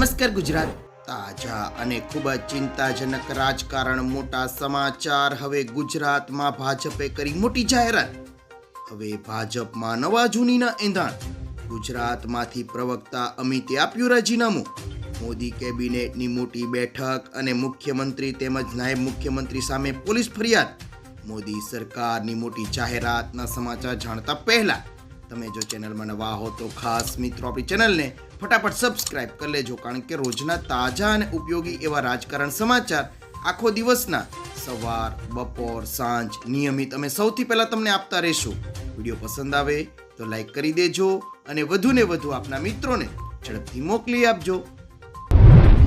નમસ્કાર ગુજરાત. તાજા અને ખૂબ જ ચિંતાજનક રાજકારણ મોટા સમાચાર હવે ગુજરાતમાં ભાજપે કરી મોટી જાહેરાત. હવે ભાજપમાં નવા જૂનીના એંધાણ. ગુજરાતમાંથી પ્રવક્તા અમિતે આપ્યું રાજીનામું. મોદી કેબિનેટની મોટી બેઠક અને મુખ્યમંત્રી તેમજ નાયબ મુખ્યમંત્રી સામે પોલીસ ફરિયાદ. મોદી સરકારની મોટી જાહેરાતના સમાચાર જાણતા પહેલા તમે જો ચેનલમાં નવા હો તો ખાસ મિત્રો આપણી ચેનલને ફટાફટ સબસ્ક્રાઇબ કરી લેજો, કારણ કે રોજના તાજા અને ઉપયોગી એવા રાજકારણ સમાચાર આખો દિવસના સવાર, બપોર, સાંજ નિયમિત અમે સૌથી પહેલા તમને આપતા રહીશું. વીડિયો પસંદ આવે તો લાઈક કરી દેજો અને વધુને વધુ આપના મિત્રોને ઝડપથી મોકલી આપજો.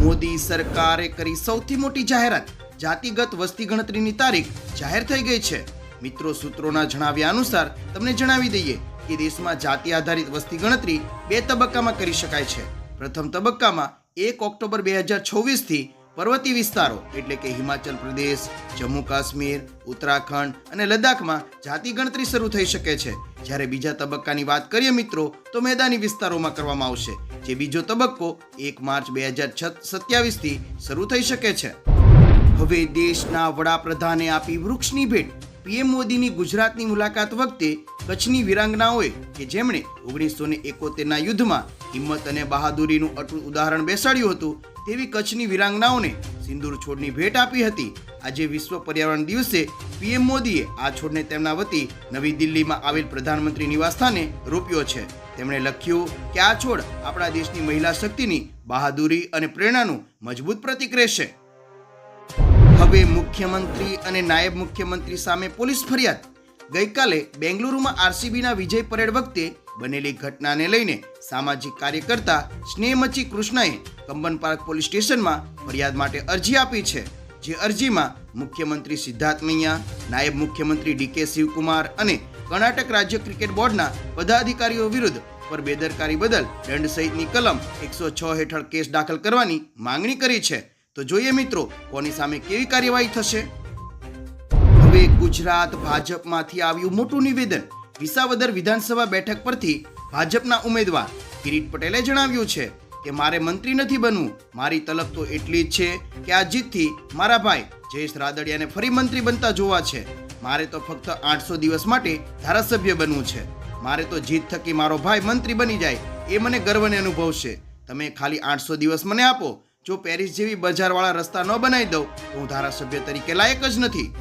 મોદી સરકારે કરી સૌથી મોટી જાહેરાત. જાતિગત વસ્તી ગણતરીની તારીખ જાહેર થઈ ગઈ છે. મિત્રો સૂત્રોના જણાવ્યા અનુસાર તમને જણાવી દઈએ કે દેશમાં જાતિ આધારિત વસ્તી ગણતરી બે તબક્કામાં કરી શકાય છે. પ્રથમ તબક્કામાં એક ઓક્ટોબર બે હજાર છવ્વીસથી પર્વતીય વિસ્તારો, એટલે કે હિમાચલ પ્રદેશ, જમ્મુ કાશ્મીર, ઉત્તરાખંડ અને લદ્દાખમાં જાતિ ગણતરી શરૂ થઈ શકે છે. જ્યારે બીજા તબક્કાની વાત કરીએ મિત્રો, તો મેદાની વિસ્તારોમાં કરવામાં આવશે, જે બીજો તબક્કો એક માર્ચ બે હજાર સત્યાવીસથી શરૂ થઈ શકે છે. હવે દેશના વડાપ્રધાને આપી વૃક્ષની ભેટ. પીએમ મોદીની ગુજરાતની મુલાકાત વખતે કચ્છની વિરાંગનાઓએ કે જેમણે ઓગણીસો ને એકોતેરના યુદ્ધમાં હિંમત અને બહાદુરીનું અટૂટ ઉદાહરણ બેસાડ્યું હતું, તેવી કચ્છની વિરાંગનાઓને સિંદૂર છોડની ભેટ આપી હતી. આજે વિશ્વ પર્યાવરણ દિવસે પીએમ મોદીએ આ છોડને તેમના વતી નવી દિલ્હીમાં આવેલ પ્રધાનમંત્રી નિવાસસ્થાને રોપ્યો છે. તેમણે લખ્યું, કે આ છોડ આપણા દેશની મહિલા શક્તિની બહાદુરી અને પ્રેરણાનું મજબૂત પ્રતીક રહેશે. હવે મુખ્યમંત્રી અને નાયબ મુખ્યમંત્રી સામે પોલીસ ફરિયાદ. ગઈકાલે બેંગલુરુમાં આરસીબીના વિજય પરેડ વખતે બનેલી ઘટનાને લઈને સામાજિક કાર્યકર્તા સ્નેહમચી કૃષ્ણએ કંબન પાર્ક પોલીસ સ્ટેશનમાં ફરિયાદ માટે અરજી આપી છે, જે અરજીમાં મુખ્યમંત્રી સિદ્ધાર્થ મૈયા, નાયબ મુખ્યમંત્રી ડીકે શિવકુમાર અને કર્ણાટક રાજ્ય ક્રિકેટ બોર્ડના પદાધિકારીઓ વિરુદ્ધ પર બેદરકારી બદલ દંડ સહિતની કલમ એકસો છ હેઠળ કેસ દાખલ કરવાની માંગણી કરી છે. તો જોઈએ મિત્રો, કોની સામે કેવી કાર્યવાહી થશે? ગુજરાત ભાજપમાંથી આવ્યું મોટું નિવેદન. વિસાવદર વિધાનસભા બેઠક પરથી ભાજપના ઉમેદવાર કિરીટ પટેલે જણાવ્યું છે કે, મારે મંત્રી નથી બનવું. મારી તલબ તો એટલી જ છે કે આ જીતથી મારા ભાઈ જયેશ રાદડિયાને ફરી મંત્રી બનતા જોવા છે. મારે તો ફક્ત આઠસો દિવસ માટે ધારાસભ્ય બનવું છે. મારે તો જીત થકી મારો ભાઈ મંત્રી બની જાય એ મને ગર્વને અનુભવશે. તમે ખાલી આઠસો દિવસ મને આપો. જો પેરિસ જેવી બજારવાળા રસ્તા ન બનાવી દઉં તો હું ધારાસભ્ય તરીકે લાયક જ નથી.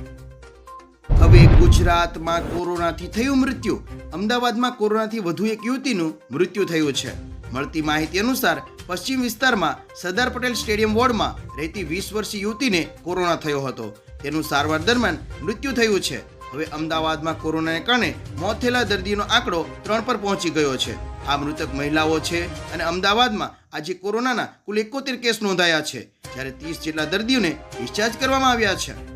હવે ગુજરાતમાં કોરોનાથી થયું મૃત્યુ. અમદાવાદમાં કોરોનાથી વધુ એક યુવતીનું મૃત્યુ થયું છે. મળતી માહિતી અનુસાર પશ્ચિમ વિસ્તારમાં સરદાર પટેલ સ્ટેડિયમ વોર્ડમાં રહેતી વીસ વર્ષીય યુવતીને કોરોના થયો હતો. તેનું સારવાર દરમિયાન મૃત્યુ થયું છે. હવે અમદાવાદમાં કોરોનાને કારણે મોત થયેલા દર્દીનો આંકડો ત્રણ પર પહોંચી ગયો છે. આ મૃતક મહિલાઓ છે અને અમદાવાદમાં આજે કોરોનાના કુલ એકોતેર કેસ નોંધાયા છે. જ્યારે ત્રીસ જેટલા દર્દીઓને ડિસ્ચાર્જ કરવામાં આવ્યા છે.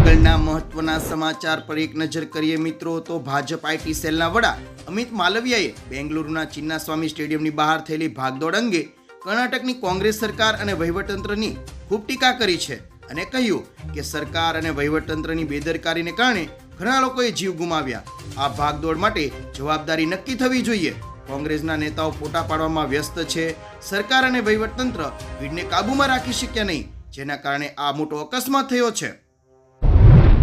આગળના મહત્વના સમાચાર પર એક નજર કરીએ મિત્રો, તો ભાજપ આઈટી સેલના વડા અમિત માલવિયાએ બેંગલુરુના ચિન્નાસ્વામી સ્ટેડિયમની બહાર થયેલી ભાગદોડ અંગે કર્ણાટકની કોંગ્રેસ સરકાર અને વહીવટતંત્રની ખૂબ ટીકા કરી છે અને કહ્યું કે સરકાર અને વહીવટતંત્રની બેદરકારીને કારણે ઘણા લોકોએ જીવ ગુમાવ્યા. આ ભાગદોડ માટે જવાબદારી નક્કી થવી જોઈએ. કોંગ્રેસના નેતાઓ ફોટા પાડવામાં વ્યસ્ત છે. સરકાર અને વહીવટતંત્ર ભીડને કાબૂમાં રાખી શક્યા નહીં, જેના કારણે આ મોટો અકસ્માત થયો છે.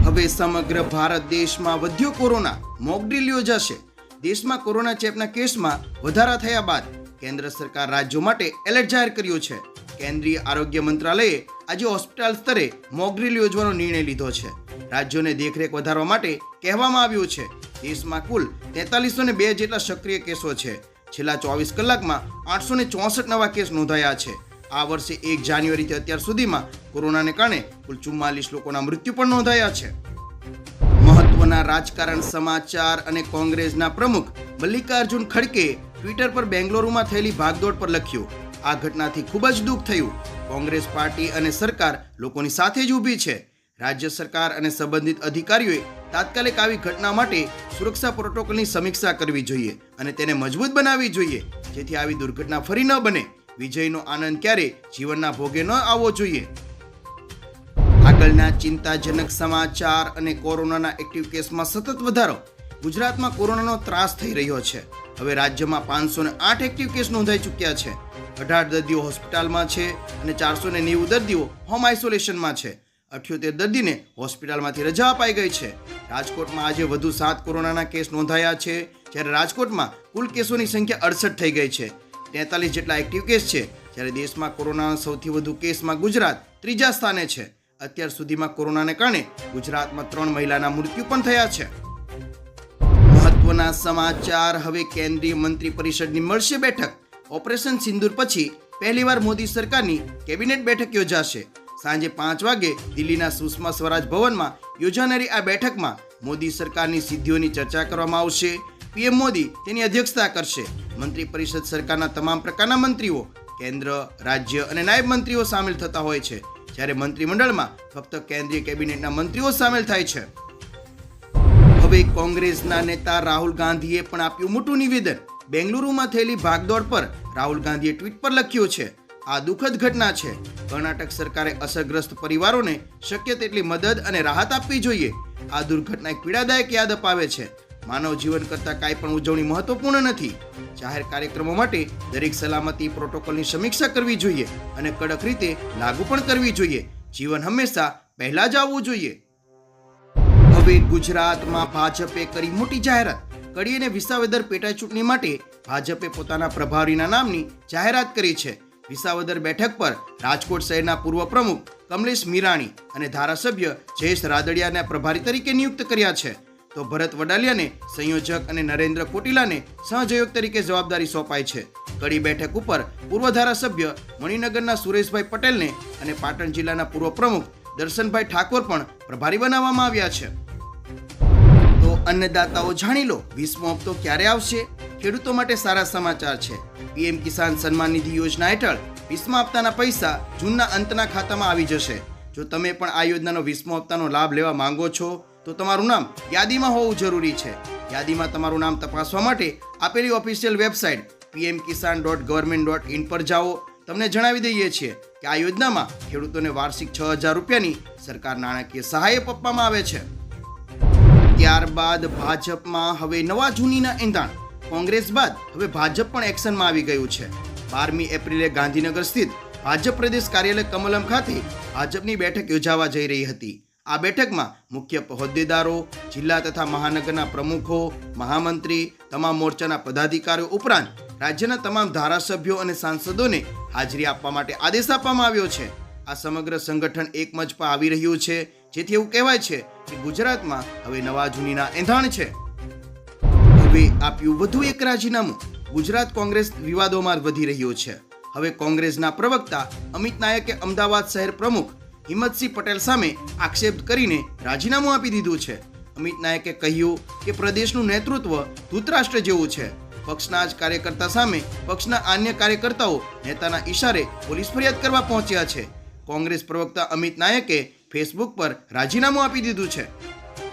હવે સમગ્ર ભારત દેશમાં વધ્યો કોરોના. મોકડ્રીલ યોજાશે. દેશમાં કોરોના ચેપના કેસમાં વધારા થયા બાદ કેન્દ્ર સરકાર રાજ્યો માટે એલર્ટ જાહેર કર્યું છે. કેન્દ્રીય આરોગ્ય મંત્રાલયે આજે હોસ્પિટલ સ્તરે મોકડ્રીલ યોજવાનો નિર્ણય લીધો છે. રાજ્યોને દેખરેખ વધારવા માટે કહેવામાં આવ્યું છે. દેશમાં કુલ તેતાલીસો બે જેટલા સક્રિય કેસો છે. છેલ્લા ચોવીસ કલાકમાં આઠસો ચોસઠ નવા કેસ નોંધાયા છે. આ વર્ષે એક જાન્યુઆરીથી અત્યાર સુધીમાં કોરોનાને કારણે કુલ ચુમ્માલીસ લોકોના મૃત્યુ પણ નોંધાયા છે. મહત્વના રાજકારણ સમાચાર અને કોંગ્રેસના પ્રમુખ મલ્લિકાર્જુન ખડકે ટ્વિટર પર બેંગ્લોરમાં થયેલી ભાગદોડ પર લખ્યું, આ ઘટનાથી ખૂબ જ દુઃખ થયું. કોંગ્રેસ પાર્ટી અને સરકાર લોકોની સાથે જ ઊભી છે. રાજ્ય સરકાર અને સંબંધિત અધિકારીઓએ તાત્કાલિક આવી ઘટના માટે સુરક્ષા પ્રોટોકોલની સમીક્ષા કરવી જોઈએ અને તેને મજબૂત બનાવવી જોઈએ, જેથી આવી દુર્ઘટના ફરી ન બને. વિજયનો આનંદ ક્યારે જીવનના ભોગે ન આવવો જોઈએ? આગળના ચિંતાજનક સમાચાર અને કોરોનાના એક્ટિવ કેસમાં સતત વધારો. ગુજરાતમાં કોરોનાનો ત્રાસ થઈ રહ્યો છે. હવે રાજ્યમાં પાંચસો ને આઠ એક્ટિવ કેસ નોંધાઈ ચૂક્યા છે. અઢાર દર્દીઓ હોસ્પિટલમાં છે અને ચારસો ને નેવું દર્દીઓ હોમ આઇસોલેશનમાં છે. અઠ્યોતેર દર્દીને હોસ્પિટલમાંથી રજા અપાઈ ગઈ છે. રાજકોટમાં આજે વધુ સાત કોરોનાના કેસ નોંધાયા છે. જ્યારે રાજકોટમાં કુલ કેસોની સંખ્યા અડસઠ થઈ ગઈ છે. તેતાલીસ જેટલા એક્ટિવ કેસ છે. જ્યારે દેશમાં કોરોનાના સૌથી વધુ કેસમાં ગુજરાત ત્રીજા સ્થાને છે. અત્યાર સુધીમાં કોરોનાને કારણે ગુજરાતમાં ત્રણ મહિલાના મૃત્યુ પણ થયા છે. મહત્વના સમાચાર, હવે કેન્દ્રીય મંત્રી પરિષદની મળશે બેઠક. ઓપરેશન સિંદૂર પછી પહેલીવાર મોદી સરકારની કેબિનેટ બેઠક યોજાશે. સાંજે પાંચ વાગે દિલ્હીના સુષ્મા સ્વરાજ ભવનમાં યોજાનારી આ બેઠકમાં મોદી સરકારની સિદ્ધિઓની ચર્ચા કરવામાં આવશે. પીએમ મોદી તેની અધ્યક્ષતા કરશે. મંત્રી પરિષદ સરકારના તમામ પ્રકારના મંત્રીઓ, કેન્દ્ર, રાજ્ય અને નાયબ મંત્રીઓ સામેલ થતા હોય છે. જ્યારે મંત્રીમંડળમાં ફક્ત કેન્દ્રીય કેબિનેટના મંત્રીઓ સામેલ થાય છે. હવે કોંગ્રેસના નેતા રાહુલ ગાંધીએ પણ આપ્યું મોટું નિવેદન. બેંગલુરુમાં થયેલી ભાગદોડ પર રાહુલ ગાંધીએ ટ્વીટ પર લખ્યું છે, આ દુઃખદ ઘટના છે. કર્ણાટક સરકારે અસરગ્રસ્ત પરિવારોને શક્ય તેટલી મદદ અને રાહત આપવી જોઈએ. આ દુર્ઘટના એક પીડાદાયક યાદ અપાવે છે. માનવ જીવન કરતાં કાંઈ પણ ઉજવણી મહત્વપૂર્ણ નથી. જાહેર કાર્યક્રમો માટે દરેક સલામતી પ્રોટોકોલની સમીક્ષા કરવી જોઈએ અને કડક રીતે લાગુ પણ કરવી જોઈએ. જીવન હંમેશા પહેલા જ આવવું જોઈએ. હવે ગુજરાતમાં ભાજપે કરી મોટી જાહેરાત. કડી અને વિસાવદર પેટા ચૂંટણી માટે ભાજપે પોતાના પ્રભારીના નામની જાહેરાત કરી છે. વિસાવદર બેઠક પર રાજકોટ શહેરના પૂર્વ પ્રમુખ કમલેશ મીરાણી અને ધારાસભ્ય જયેશ રાદડિયાને પ્રભારી તરીકે નિયુક્ત કર્યા છે. તો ભરત વડાલિયાને સંયોજક અને નરેન્દ્ર કોટિલાને સહજયોગ તરીકે જવાબદારી સોંપાઈ છે. કડી બેઠક ઉપર પૂર્વ ધારાસભ્ય મણિનગરના સુરેશભાઈ પટેલને અને પાટણ જિલ્લાના પૂર્વ પ્રમુખ દર્શનભાઈ ઠાકોર પણ પ્રભારી બનાવવામાં આવ્યા છે. તો અન્નદાતાઓ જાણી લો, વીસમો હપ્તો ક્યારે આવશે? ખેડૂતો માટે સારા સમાચાર છે. પીએમ કિસાન સન્માન નિધિ યોજના હેઠળ વીસમા હપ્તાના પૈસા જૂનના અંતના ખાતામાં આવી જશે. જો તમે પણ આ યોજનાનો વીસમો હપ્તાનો લાભ લેવા માંગો છો તો તમારું નામ યાદીમાં હોવું જરૂરી છે. યાદીમાં તમારું નામ તપાસવા માટે આપેલી official website PM Kisan dot government dot in પર જાઓ. તમને જણાવી દઈએ છીએ કે આ યોજનામાં ખેડૂતોને વાર્ષિક છ હજાર રૂપિયાની સરકાર નાણાકીય સહાય આપવામાં આવે છે. ત્યારબાદ ભાજપમાં હવે નવા જૂનીના એંધાણ. કોંગ્રેસ બાદ હવે ભાજપ પણ એક્શનમાં આવી ગયું છે. બારમી એપ્રિલે ગાંધીનગર સ્થિત ભાજપ પ્રદેશ કાર્યાલય કમલમ ખાતે ભાજપની બેઠક યોજાવા જઈ રહી હતી. આ બેઠકમાં મુખ્ય હોદ્દેદારો, જિલ્લા તથા મહાનગરના પ્રમુખો, મહામંત્રી, તમામ મોરચાના પદાધિકારીઓ ઉપરાંત રાજ્યના તમામ ધારાસભ્યો અને સાંસદોને હાજરી આપવા માટે આદેશ આપવામાં આવ્યો છે. આ સમગ્ર સંગઠન એક મંચ પર આવી રહ્યું છે, જેથી એવું કહેવાય છે કે ગુજરાતમાં હવે નવા જૂનીના એંધાણ છે. હવે આપ્યું વધુ એક રાજીનામું. ગુજરાત કોંગ્રેસ વિવાદોમાં વધી રહ્યો છે. હવે કોંગ્રેસના પ્રવક્તા અમિત નાયકે અમદાવાદ શહેર પ્રમુખ હિંમતસિંહ પટેલ સામે આક્ષેપ કરીને રાજીનામું આપી દીધું છે. અમિત નાયકે કહ્યું કે પ્રદેશનું નેતૃત્વ ધૂતરાષ્ટ્ર જેવું છે. પક્ષના જ કાર્યકર્તા સામે પક્ષના અન્ય કાર્યકર્તાઓ નેતાના ઈશારે પોલીસ ફરિયાદ કરવા પહોંચ્યા છે. કોંગ્રેસ પ્રવક્તા અમિત નાયકે ફેસબુક પર રાજીનામું આપી દીધું છે.